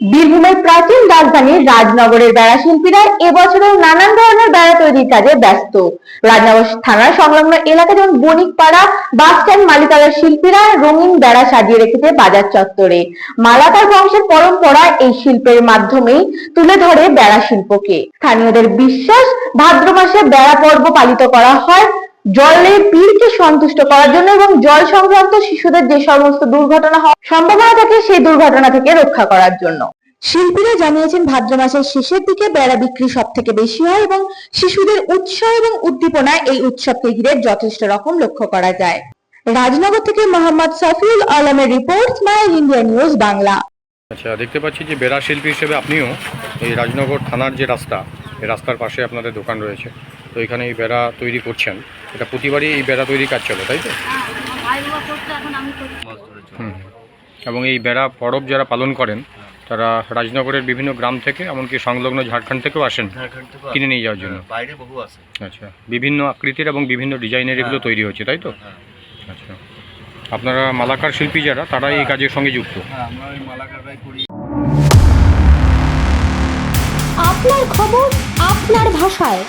বীরভূমের প্রাচীন রাজধানী রাজনগরের বেড়া শিল্পীরা এবছরেও নানান ধরনের বেড়া তৈরির কাজে ব্যস্ত। রাজনগর থানার সংলগ্ন এলাকা যেমন বণিকপাড়া, বাস স্ট্যান্ড মালিকালার শিল্পীরা রঙিন বেড়া সাজিয়ে রেখেছে বাজার চত্বরে। মালাকার বংশের পরম্পরা এই শিল্পের মাধ্যমেই তুলে ধরে বেড়া শিল্পকে। স্থানীয়দের বিশ্বাস, ভাদ্র মাসে বেড়া পর্ব পালিত করা হয় জলের পীরকে সন্তুষ্ট করার জন্য এবং জল সংক্রান্ত শিশুদের যে সমস্ত দুর্ঘটনা হওয়ার সম্ভাবনা থাকে সেই দুর্ঘটনা থেকে রক্ষা করার জন্য। শিল্পীরা জানিয়েছেন ভাদ্র মাসের শেষের দিকে বেড়া বিক্রি সব থেকে বেশি হয় এবং শিশুদের উৎসাহ এবং উদ্দীপনায় এই উৎসবকে ঘিরে যথেষ্ট রকম লক্ষ্য করা যায়। রাজনগর থেকে মোহাম্মদ সফিউল আলমের report smile India news Bangla. আচ্ছা দেখতে পাচ্ছি যে বেড়া শিল্পী হিসেবে আপনিও এই রাজনগর থানার যে রাস্তা এই রাস্তার পাশে আপনাদের দোকান রয়েছে। তো এখানে এই বেড়া তৈরি করছেন। এটা প্রতিবারই এই বেড়া তৈরি কাজ চলে তাই তো? এবং এই বেড়া পরব যারা পালন করেন তারা রাজনগরের বিভিন্ন গ্রাম থেকে এমনকি সংলগ্ন ঝাড়খণ্ড থেকেও আসেন কিনে নিয়ে যাওয়ার জন্য। হ্যাঁ, বাইরে বহু আছে। আচ্ছা বিভিন্ন আকৃতির এবং বিভিন্ন ডিজাইনের এগুলো তৈরি হচ্ছে তাই তো? হ্যাঁ আচ্ছা। আপনারা মালাকার শিল্পী যারা তারা এই কাজের সঙ্গে যুক্ত। হ্যাঁ আপনার খবর আপনার ভাষায়।